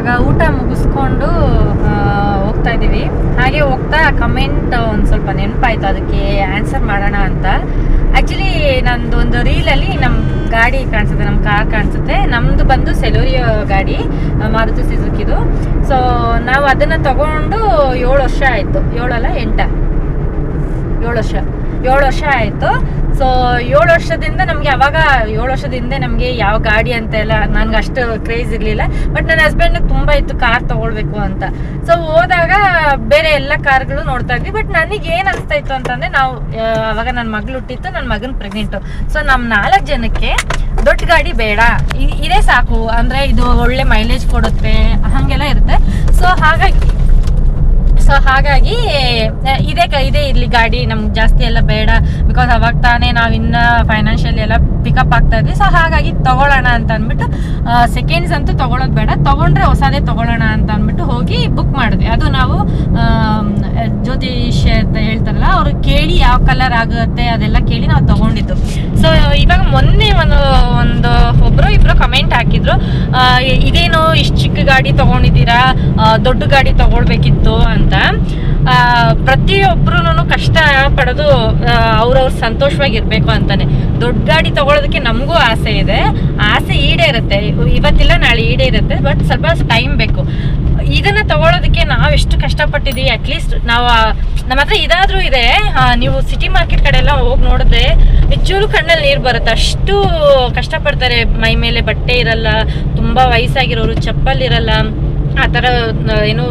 ಇವಾಗ ಊಟ ಮುಗಿಸ್ಕೊಂಡು ಹೋಗ್ತಾ ಇದ್ದೀವಿ. ಹಾಗೆ ಹೋಗ್ತಾ ಕಮೆಂಟ್ ಒಂದು ಸ್ವಲ್ಪ ನೆನಪಾಯ್ತು, ಅದಕ್ಕೆ ಆನ್ಸರ್ ಮಾಡೋಣ ಅಂತ. ಆ್ಯಕ್ಚುಲಿ ನಂದು ಒಂದು ರೀಲಲ್ಲಿ ನಮ್ಮ ಗಾಡಿ ಕಾಣಿಸುತ್ತೆ ನಮ್ಮ ಕಾರ್ ಕಾಣಿಸುತ್ತೆ. ನಮ್ಮದು ಬಂದು ಸೆಲೋರಿಯೋ ಗಾಡಿ ಮಾರುತಿ ಸಿಜುಕಿದು ಸೊ ನಾವು ಅದನ್ನು ತಗೊಂಡು ಏಳು ವರ್ಷ ಆಯಿತು. ಏಳಲ್ಲ ಎಂಟ. ಏಳು ವರ್ಷ. ಏಳು ವರ್ಷ ಆಯಿತು. ಸೊ ಏಳು ವರ್ಷದಿಂದ ನಮಗೆ ಅವಾಗ ಏಳು ವರ್ಷದಿಂದ ನಮಗೆ ಯಾವ ಗಾಡಿ ಅಂತ ಎಲ್ಲ ನನ್ಗೆ ಅಷ್ಟು ಕ್ರೇಜ್ ಇರಲಿಲ್ಲ. ಬಟ್ ನನ್ನ ಹಸ್ಬೆಂಡ್ ತುಂಬ ಇತ್ತು ಕಾರ್ ತಗೊಳ್ಬೇಕು ಅಂತ. ಸೊ ಹೋದಾಗ ಬೇರೆ ಎಲ್ಲ ಕಾರ್ಗಳು ನೋಡ್ತಾ ಇದ್ವಿ. ಬಟ್ ನನಗೆ ಏನು ಅನಿಸ್ತಾ ಇತ್ತು ಅಂತಂದ್ರೆ ನಾವು ಅವಾಗ ನನ್ನ ಮಗಳು ಹುಟ್ಟಿತ್ತು ನನ್ನ ಮಗನ ಪ್ರೆಗ್ನೆಂಟು ಸೊ ನಮ್ಮ ನಾಲ್ಕು ಜನಕ್ಕೆ ದೊಡ್ಡ ಗಾಡಿ ಬೇಡ. ಇದೇ ಸಾಕು. ಅಂದರೆ ಇದು ಒಳ್ಳೆ ಮೈಲೇಜ್ ಕೊಡುತ್ತೆ, ಹಾಗೆಲ್ಲ ಇರುತ್ತೆ. ಸೊ ಹಾಗಾಗಿ ಸೊ ಹಾಗಾಗಿ ಇದೇ ಇದೇ ಇರಲಿ ಗಾಡಿ ನಮ್ಗೆ ಜಾಸ್ತಿ ಎಲ್ಲ ಬೇಡ ಬಿಕಾಸ್ ಅವಾಗ ತಾನೇ ನಾವು ಇನ್ನ ಫೈನಾನ್ಷಿಯಲಿ ಎಲ್ಲ ಪಿಕಪ್ ಆಗ್ತಾ ಇದ್ವಿ. ಸೊ ಹಾಗಾಗಿ ತಗೊಳ್ಳೋಣ ಅಂತ ಅಂದ್ಬಿಟ್ಟು ಸೆಕೆಂಡ್ಸ್ ಅಂತೂ ತೊಗೊಳೋದು ಬೇಡ. ತಗೊಂಡ್ರೆ ಹೊಸದೇ ತಗೊಳ್ಳೋಣ ಅಂತ ಅಂದ್ಬಿಟ್ಟು ಹೋಗಿ ಬುಕ್ ಮಾಡಿದ್ವಿ. ಅದು ನಾವು ಜ್ಯೋತಿಷ್ಯ ಅಂತ ಹೇಳ್ತಾರಲ್ಲ, ಅವರು ಕೇಳಿ ಯಾವ ಕಲರ್ ಆಗುತ್ತೆ ಅದೆಲ್ಲ ಕೇಳಿ ನಾವು ತೊಗೊಂಡಿದ್ದು. ಸೊ ಇವಾಗ ಮೊನ್ನೆ ಒಂದು ಒಂದು ಒಬ್ಬರು ಇಬ್ರು ಕಮೆಂಟ್ ಹಾಕಿದ್ರು ಇದೇನು ಇಷ್ಟು ಚಿಕ್ಕ ಗಾಡಿ ತಗೊಂಡಿದ್ದೀರಾ ದೊಡ್ಡ ಗಾಡಿ ತೊಗೊಳ್ಬೇಕಿತ್ತು ಅಂತ. ಪ್ರತಿಯೊಬ್ರು ಕಷ್ಟ ಪಡೋದು ಅವ್ರವ್ರ ಸಂತೋಷವಾಗಿರ್ಬೇಕು ಅಂತಾನೆ. ದೊಡ್ಡ ಗಾಡಿ ತಗೊಳ್ಳೋದಕ್ಕೆ ನಮಗೂ ಆಸೆ ಇದೆ. ಆಸೆ ಈಡೇರುತ್ತೆ. ಇವತ್ತಿಲ್ಲ, ನಾಳೆ ಈಡೇರುತ್ತೆ. ಬಟ್ ಸ್ವಲ್ಪ ಟೈಮ್ ಬೇಕು. ಇದನ್ನ ತಗೊಳ್ಳೋದಕ್ಕೆ ನಾವು ಎಷ್ಟು ಕಷ್ಟಪಟ್ಟಿದೀವಿ ಅಟ್ಲೀಸ್ಟ್ ನಾವು ನಮ್ಮ ಹತ್ರ ಇದಾದ್ರೂ ಇದೆ. ನೀವು ಸಿಟಿ ಮಾರ್ಕೆಟ್ ಕಡೆ ಎಲ್ಲ ಹೋಗಿ ನೋಡಿದ್ರೆ ನಿಜೂರು ಕಣ್ಣಲ್ಲಿ ನೀರು ಬರುತ್ತೆ. ಅಷ್ಟು ಕಷ್ಟಪಡ್ತಾರೆ ಮೈ ಮೇಲೆ ಬಟ್ಟೆ ಇರಲ್ಲ, ತುಂಬಾ ವಯಸ್ಸಾಗಿರೋರು, ಚಪ್ಪಲ್ ಇರಲ್ಲ. ಆ ಥರ ಏನು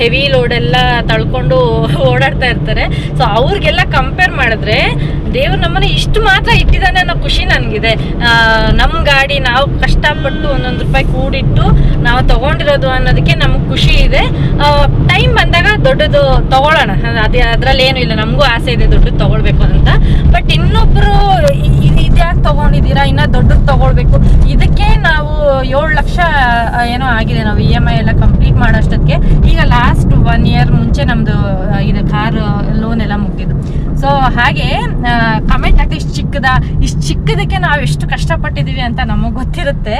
ಹೆವಿ ಲೋಡ್ ಎಲ್ಲ ತಳ್ಕೊಂಡು ಓಡಾಡ್ತಾ ಇರ್ತಾರೆ. ಸೊ ಅವ್ರಿಗೆಲ್ಲ ಕಂಪೇರ್ ಮಾಡಿದ್ರೆ, ದೇವ್ರು ನಮ್ಮನ್ನು ಇಷ್ಟು ಮಾತ್ರ ಇಟ್ಟಿದ್ದಾನೆ ಅನ್ನೋ ಖುಷಿ ನನಗಿದೆ. ನಮ್ಮ ಗಾಡಿ ನಾವು ಕಷ್ಟಪಟ್ಟು ಒಂದೊಂದು ರೂಪಾಯಿ ಕೂಡಿಟ್ಟು ನಾವು ತಗೊಂಡಿರೋದು ಅನ್ನೋದಕ್ಕೆ ನಮ್ಗೆ ಖುಷಿ ಇದೆ. ಟೈಮ್ ಬಂದಾಗ ದೊಡ್ಡದು ತೊಗೊಳ್ಳೋಣ. ಅದೇ, ಅದರಲ್ಲಿ ಏನೂ ಇಲ್ಲ, ನಮಗೂ ಆಸೆ ಇದೆ ದೊಡ್ಡದು ತೊಗೊಳ್ಬೇಕು ಅಂತ. ಬಟ್ ಇನ್ನೊಬ್ಬರು ಇದ್ಯಾಕೆ ತೊಗೊಂಡಿದ್ದೀರಾ, ಇನ್ನೂ ದೊಡ್ಡದು ತೊಗೊಳ್ಬೇಕು. ಇದಕ್ಕೆ ನಾವು ಏನೋ ಆಗಿದೆ ನಾವು ಇ ಎಂ ಐ ಎಲ್ಲ ಕಂಪ್ಲೀಟ್ ಮಾಡೋಷ್ಟಕ್ಕೆ. ಈಗ ಲಾಸ್ಟ್ ಒನ್ ಇಯರ್ ಮುಂಚೆ ನಮ್ದು ಆ, ಇದು ಕಾರ್ ಲೋನ್ ಎಲ್ಲ ಮುಗಿದು ಸೊ ಹಾಗೆ ಕಮೆಂಟ್ ಹಾಕಿ ಇಷ್ಟು ಚಿಕ್ಕದ ಇಷ್ಟು ಚಿಕ್ಕದಕ್ಕೆ ನಾವು ಎಷ್ಟು ಕಷ್ಟಪಟ್ಟಿದ್ದೀವಿ ಅಂತ ನಮಗೆ ಗೊತ್ತಿರುತ್ತೆ.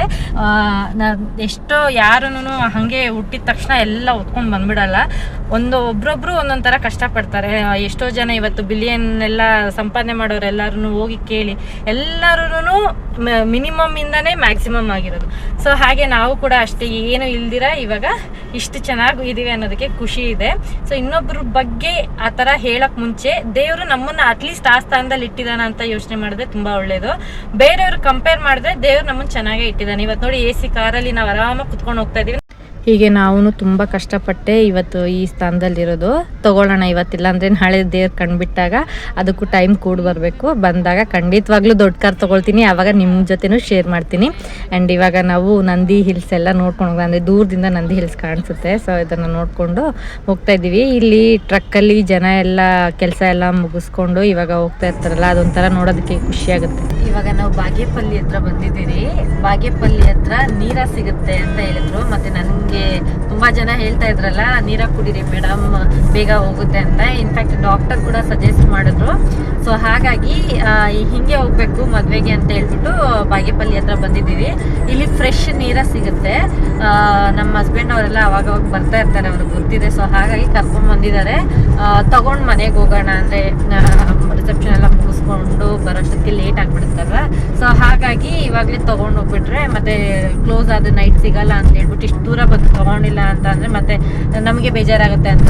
ಎಷ್ಟೋ ಯಾರೂ ಹಾಗೆ ಹುಟ್ಟಿದ ತಕ್ಷಣ ಎಲ್ಲ ಒತ್ಕೊಂಡು ಬಂದ್ಬಿಡಲ್ಲ. ಒಂದು ಒಬ್ರೊಬ್ರು ಒಂದೊಂದು ಥರ ಕಷ್ಟಪಡ್ತಾರೆ. ಎಷ್ಟೋ ಜನ ಇವತ್ತು ಬಿಲಿಯನ್ ಎಲ್ಲ ಸಂಪಾದನೆ ಮಾಡೋರು ಎಲ್ಲರೂ ಹೋಗಿ ಕೇಳಿ. ಎಲ್ಲರೂ ಮಿನಿಮಮ್ ಇಂದಾನೇ ಮ್ಯಾಕ್ಸಿಮಮ್ ಆಗಿರೋದು. ಸೊ ಹಾಗೆ ನಾವು ಕೂಡ ಅಷ್ಟೇ ಏನು ಇಲ್ದಿರ, ಇವಾಗ ಇಷ್ಟು ಚೆನ್ನಾಗಿ ಇದೀವಿ ಅನ್ನೋದಕ್ಕೆ ಖುಷಿ ಇದೆ. ಸೊ ಇನ್ನೊಬ್ರ ಬಗ್ಗೆ ಆ ಥರ ಹೇಳಕ್ ಮುಂಚೆ ದೇವರು ನಮ್ಮನ್ನ ಅಟ್ಲೀಸ್ಟ್ ಆ ಸ್ಥಾನದಲ್ಲಿ ಇಟ್ಟಿದ್ದಾನೆ ಅಂತ ಯೋಚನೆ ಮಾಡಿದ್ರೆ ತುಂಬಾ ಒಳ್ಳೇದು. ಬೇರೆಯವ್ರು ಕಂಪೇರ್ ಮಾಡಿದ್ರೆ ದೇವ್ರು ನಮ್ಮನ್ನ ಚೆನ್ನಾಗೇ ಇಟ್ಟಿದ್ದಾನೆ ಇವತ್ತು ನೋಡಿ ಎ ಸಿ ಕಾರಲ್ಲಿ ನಾವು ಆರಾಮಾಗಿ ಕುತ್ಕೊಂಡು ಹೋಗ್ತಾ ಇದೀವಿ. ಹೀಗೆ ನಾವು ತುಂಬ ಕಷ್ಟಪಟ್ಟೆ ಇವತ್ತು ಈ ಸ್ಥಾನದಲ್ಲಿರೋದು. ತಗೊಳ್ಳೋಣ ಇವತ್ತಿಲ್ಲ ಅಂದರೆ ನಾಳೆ ದೇವ್ರು ಕಂಡುಬಿಟ್ಟಾಗ ಅದಕ್ಕೂ ಟೈಮ್ ಕೂಡ ಬರಬೇಕು. ಬಂದಾಗ ಖಂಡಿತವಾಗ್ಲೂ ದೊಡ್ಡ ಕಾರ್ ತೊಗೊಳ್ತೀನಿ. ಆವಾಗ ನಿಮ್ಮ ಜೊತೆನೂ ಶೇರ್ ಮಾಡ್ತೀನಿ. ಆ್ಯಂಡ್ ಇವಾಗ ನಾವು ನಂದಿ ಹಿಲ್ಸ್ ಎಲ್ಲ ನೋಡ್ಕೊಂಡು ಹೋಗೋಣ ಅಂದರೆ ದೂರದಿಂದ ನಂದಿ ಹಿಲ್ಸ್ ಕಾಣಿಸುತ್ತೆ. ಸೊ ಇದನ್ನು ನೋಡಿಕೊಂಡು ಹೋಗ್ತಾ ಇದ್ದೀವಿ. ಇಲ್ಲಿ ಟ್ರಕ್ಕಲ್ಲಿ ಜನ ಎಲ್ಲ, ಕೆಲಸ ಎಲ್ಲ ಮುಗಿಸ್ಕೊಂಡು ಇವಾಗ ಹೋಗ್ತಾ ಇರ್ತಾರಲ್ಲ, ಅದೊಂಥರ ನೋಡೋದಕ್ಕೆ ಖುಷಿಯಾಗುತ್ತೆ ಇವಾಗ ನಾವು ಬಾಗೇಪಲ್ಲಿ ಹತ್ರ ಬಂದಿದ್ದೀರಿ. ಬಾಗೇಪಲ್ಲಿ ಹತ್ರ ನೀರ ಸಿಗುತ್ತೆ ಅಂತ ಹೇಳಿದ್ರು. ಮತ್ತೆ ನನಗೆ ತುಂಬಾ ಜನ ಹೇಳ್ತಾ ಇದ್ರಲ್ಲ, ನೀರ ಕುಡೀರಿ ಮೇಡಮ್ ಬೇಗ ಹೋಗುತ್ತೆ ಅಂತ. ಇನ್ಫ್ಯಾಕ್ಟ್ ಡಾಕ್ಟರ್ ಕೂಡ ಸಜೆಸ್ಟ್ ಮಾಡಿದ್ರು. ಸೊ ಹಾಗಾಗಿ ಹಿಂಗೆ ಹೋಗ್ಬೇಕು, ಮದ್ವೆಗೆ ಅಂತ ಹೇಳ್ಬಿಟ್ಟು, ಬಾಗೇಪಲ್ಲಿ ಹತ್ರ ಬಂದಿದ್ದೀವಿ. ಇಲ್ಲಿ ಫ್ರೆಶ್ ನೀರ ಸಿಗುತ್ತೆ. ನಮ್ಮ ಹಸ್ಬೆಂಡ್ ಅವರೆಲ್ಲ ಅವಾಗ ಬರ್ತಾ ಇರ್ತಾರೆ, ಅವ್ರಿಗೆ ಗೊತ್ತಿದೆ. ಸೊ ಹಾಗಾಗಿ ಕರ್ಕೊಂಡ್ ಬಂದಿದ್ದಾರೆ. ತಗೊಂಡ್ ಮನೆಗೆ ಹೋಗೋಣ ಅಂದ್ರೆ ರಿಸೆಪ್ಷನ್ ಎಲ್ಲ ಮುಗಿಸ್ಕೊಂಡು ಬರೋಷ್ಟಕ್ಕೆ ಲೇಟ್ ಆಗ್ಬಿಡ್ತಾರ ಸೊ ಹಾಗಾಗಿ ಇವಾಗಲೇ ತಗೊಂಡು ಹೋಗ್ಬಿಟ್ರೆ, ಮತ್ತೆ ಕ್ಲೋಸ್ ಆದ ನೈಟ್ ಸಿಗಲ್ಲ ಅಂತ ಹೇಳ್ಬಿಟ್ಟು ಇಷ್ಟು ದೂರ ಬಂದು ತಗೊಂಡಿಲ್ಲ ಅಂತ ಅಂದ್ರೆ ಮತ್ತೆ ನಮಗೆ ಬೇಜಾರಾಗುತ್ತೆ ಅಂತ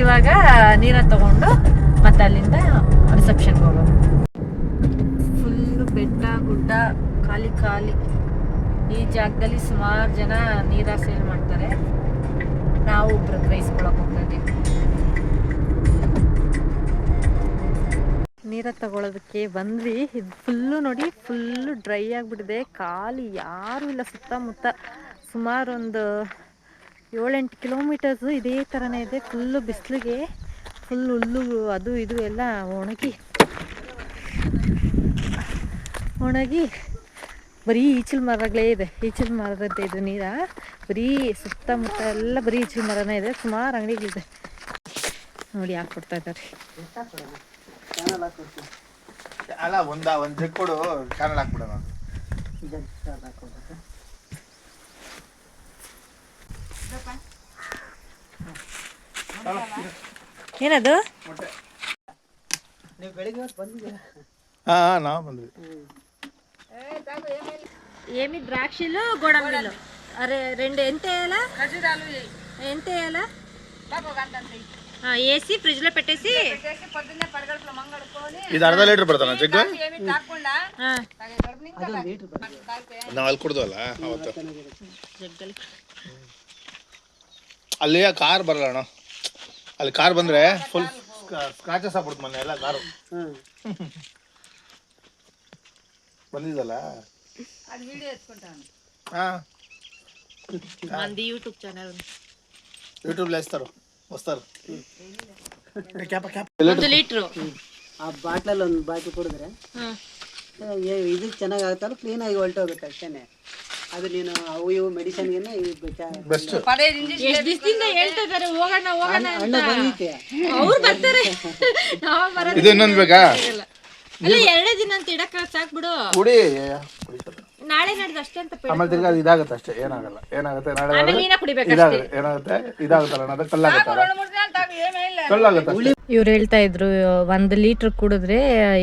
ಇವಾಗ ನೀರ ತಗೊಂಡು ಮತ್ತೆ ಅಲ್ಲಿಂದ ರಿಸೆಪ್ಷನ್ಗೆ ಹೋಗೋದು. ಫುಲ್ಲು ಬೆಟ್ಟ, ಗುಡ್ಡ, ಖಾಲಿ ಖಾಲಿ. ಈ ಜಾಗದಲ್ಲಿ ಸುಮಾರು ಜನ ನೀರ ಸೇಲ್ ಮಾಡ್ತಾರೆ. ನಾವು ಒಬ್ರು ಗ್ರಹಿಸ್ಕೊಳಕ್ ಹೋಗ್ತಾ ನೀರ ತಗೊಳ್ಳೋದಕ್ಕೆ ಬಂದ್ವಿ. ಇದು ಫುಲ್ಲು ನೋಡಿ ಫುಲ್ಲು ಡ್ರೈ ಆಗಿಬಿಟ್ಟಿದೆ. ಖಾಲಿ ಯಾರೂ ಇಲ್ಲ ಸುತ್ತಮುತ್ತ. ಸುಮಾರು ಒಂದು ಏಳೆಂಟು ಕಿಲೋಮೀಟರ್ಸು ಇದೇ ಥರನೇ ಇದೆ. ಫುಲ್ಲು ಬಿಸಿಲಿಗೆ ಫುಲ್ ಹುಲ್ಲು, ಅದು, ಇದು ಎಲ್ಲ ಒಣಗಿ ಒಣಗಿ ಬರೀ ಈಚಲು ಮರಗಳೇ ಇದೆ. ಈಚಲು ಮರದಂತೆ ಇದು ನೀರ. ಬರೀ ಸುತ್ತಮುತ್ತ ಎಲ್ಲ ಬರೀ ಈಚಲು ಮರನೇ ಇದೆ. ಸುಮಾರು ಅಂಗಡಿಗಳಿದೆ. ನೋಡಿ ಹಾಕ್ಬಿಡ್ತಾ ಇದ್ದಾರೆ. ಅಲ್ಲ ಒಂದ ಒಂದ್ ಜಗ್ ಕೊಡು ಚಾನಲ್ ಹಾಕ್ಬಿಡ ನಾನು ಏನದು ನೀವು ಬೆಳಿಗ್ಗೆ ಬಂದಿದ್ದೀರಾ ಹಾ ನಾವು ಬಂದ್ವಿ ఏమి ద్రాక్షలు గోడంబీలు అరే రెండు ఎంత వేయాలా ఎంత వేయాలా వేసి ఫ్రిడ్జ్లో పెట్టేసి ఇది అర్ధ లీటర్ పడతానా జగ్గు ನಾಲ್ಕುಡ್ದು ಅಲ್ಲ ಅವತ್ತು ಅಲ್ಲಿ ಕಾರ್ ಬರಲ್ಲ ಅಲ್ಲಿ ಕಾರ್ ಬಂದ್ರೆ ಫುಲ್ ಸ್ಕ್ರಾಚಸ್ ಆಗ್ಬಿಡ್ತು ಮೊನ್ನೆ ಎಲ್ಲ ಕಾರು ಬಂದಿದ್ದಲ್ಲ యూట్యూబ్ ఛానల్ యూట్యూబ్లో వేస్తారు ಆ ಬಾಟ್ಲಲ್ಲಿ ಒಂದು ಕುಡಿದ್ರೆ ಏ- ಇದು ಚೆನ್ನಾಗಿ ಆಗುತ್ತಲ್ಲ ಕ್ಲೀನ್ ಆಗಿ ಹೊರಟೋಗುತ್ತೆ ಅಷ್ಟೇನೆ. ಅದು ನೀನು ಅವು ಇವು ಮೆಡಿಸಿನ್ಗೆ ಹೇಳ್ತಾ ಇದಾರೆ ಹೋಗೋಣ ಹೋಗೋಣ ಬರ್ತಾರೆ. ನಾವು ಇದು ಇನ್ನೊಂದು ಬೇಕಾ ಎರಡೇ ದಿನ ಅಂತ ಇಡಕ್ಕೆ ಸಾಕ್ ಬಿಡು. ಕುಡಿ. ನಾಳೆ ನಡೆದ ಅಷ್ಟೇ ಅಂತ ಪೇಡ ಆಮೇಲೆ ತಿರ್ಗಾ ಅದು ಇದಾಗುತ್ತೆ ಅಷ್ಟೇ ಏನಾಗಲ್ಲ ಏನಾಗುತ್ತೆ ನಾಳೆ ಆಮೇಲೆ ನೀನ ಕುಡಿಬೇಕು ಇದಾಗುತ್ತೆ ಏನಾಗುತ್ತೆ ಇದಾಗುತ್ತಲ್ಲ ಅದು ಕಲ್ಲಾಗುತ್ತಲ್ಲ? ಕಲ್ಲಾಗುತ್ತೆ ಇವ್ರು ಹೇಳ್ತಾ ಇದ್ರು ಒಂದು ಲೀಟ್ರ್ ಕುಡಿದ್ರೆ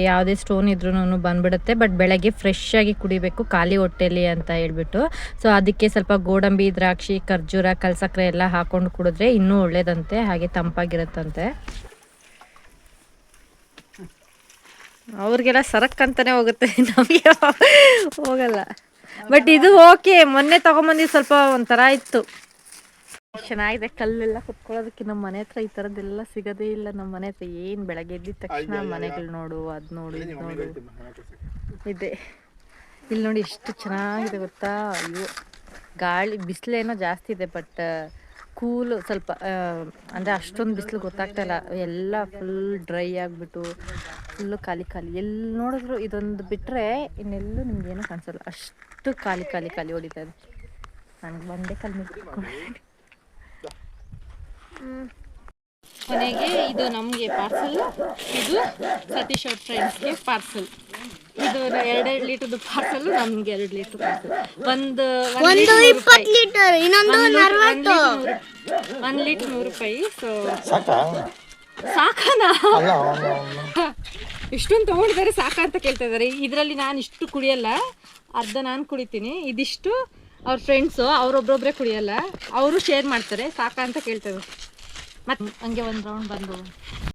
ಯಾವುದೇ ಸ್ಟೋನ್ ಇದ್ರೂ ಬಂದ್ಬಿಡುತ್ತೆ ಬಟ್ ಬೆಳಗ್ಗೆ ಫ್ರೆಶ್ ಆಗಿ ಕುಡಿಬೇಕು ಖಾಲಿ ಹೊಟ್ಟೆಲಿ ಅಂತ ಹೇಳ್ಬಿಟ್ಟು. ಸೊ ಅದಕ್ಕೆ ಸ್ವಲ್ಪ ಗೋಡಂಬಿ ದ್ರಾಕ್ಷಿ ಖರ್ಜೂರ ಕಲ್ಸಕ್ರೆ ಎಲ್ಲ ಹಾಕೊಂಡು ಕುಡಿದ್ರೆ ಇನ್ನೂ ಒಳ್ಳೇದಂತೆ ಹಾಗೆ ತಂಪಾಗಿರುತ್ತಂತೆ. ಅವ್ರಿಗೆಲ್ಲ ಸರಕ್ ಅಂತಾನೆ ಹೋಗುತ್ತೆ. ನಮಗೆ ಹೋಗಲ್ಲ. ಬಟ್ ಇದು ಓಕೆ ಮೊನ್ನೆ ತಗೊಂಬಂದಿದ್ದು ಸ್ವಲ್ಪ ಒಂಥರ ಇತ್ತು. ಚೆನ್ನಾಗಿದೆ ಕಲ್ಲೆಲ್ಲ ಕುತ್ಕೊಳ್ಳೋದಕ್ಕೆ ನಮ್ಮ ಮನೆ ಹತ್ರ ಈ ಥರದ್ದೆಲ್ಲ ಸಿಗೋದೇ ಇಲ್ಲ. ನಮ್ಮ ಮನೆ ಹತ್ರ ಏನು ಬೆಳಗ್ಗೆ ಎದ್ದಿದ ತಕ್ಷಣ ಮನೆಗಳು ನೋಡು ಅದು ನೋಡು ಇದು ನೋಡು ಇದೆ ಇಲ್ಲಿ ನೋಡಿ ಎಷ್ಟು ಚೆನ್ನಾಗಿದೆ ಗೊತ್ತಾ ಅಯ್ಯೋ ಗಾಳಿ ಬಿಸಿಲೇನೋ ಜಾಸ್ತಿ ಇದೆ ಬಟ್ ಕೂಲು ಸ್ವಲ್ಪ ಅಂದ್ರೆ ಅಷ್ಟೊಂದು ಬಿಸಿಲು ಗೊತ್ತಾಗ್ತಾ ಇಲ್ಲ ಎಲ್ಲ ಫುಲ್ ಡ್ರೈ ಆಗಿಬಿಟ್ಟು ಫುಲ್ಲು ಖಾಲಿ ಖಾಲಿ. ಎಲ್ಲಿ ನೋಡಿದ್ರು ಇದೊಂದು ಬಿಟ್ಟರೆ ಇನ್ನೆಲ್ಲೂ ನಿಮ್ಗೇನು ಕಾಣಿಸಲ್ಲ. ಅಷ್ಟು ಖಾಲಿ ಖಾಲಿ ಖಾಲಿ ಹೊಡಿತಾ ಇದೆ. ನನಗೆ ಒಂದೇ ಕಾಲು ಕೊನೆಗೆ ಇದು ನಮಗೆ ಪಾರ್ಸಲ್ ಇದು ಸತೀಶ್ ಅವ್ರ ಫ್ರೆಂಡ್ಸ್ಗೆ ಪಾರ್ಸಲ್ ಇದು ಎರಡೆರಡು ಲೀಟರ್ದು ಪಾರ್ಸಲ್ ನಮ್ಗೆ ಎರಡು ಲೀಟರ್ ಪಾರ್ಸಲ್ ಒಂದು ಒಂದು ಇಪ್ಪತ್ತು ಲೀಟರ್ ಇನ್ನೊಂದು ಒಂದು ಲೀಟರ್ ನೂರು ರೂಪಾಯಿ. ಸೊ ಸಾಕಾ? ಸಾಕನಾ? ಇಷ್ಟೊಂದು ತೊಗೊಂಡಿದ್ದಾರೆ ಸಾಕ ಅಂತ ಕೇಳ್ತಾ ಇದ್ದಾರೆ ಇದರಲ್ಲಿ ನಾನು ಇಷ್ಟು ಕುಡಿಯಲ್ಲ, ಅರ್ಧ ನಾನು ಕುಡಿತೀನಿ. ಇದಿಷ್ಟು ಅವ್ರ ಫ್ರೆಂಡ್ಸು ಅವ್ರೊಬ್ರೊಬ್ರೆ ಕುಡಿಯಲ್ಲ. ಅವರು ಶೇರ್ ಮಾಡ್ತಾರೆ, ಸಾಕ ಅಂತ ಕೇಳ್ತಾರೆ ಮತ್ತೆ ಹಂಗೆ ಒಂದು ರೌಂಡ್ ಬಂದು.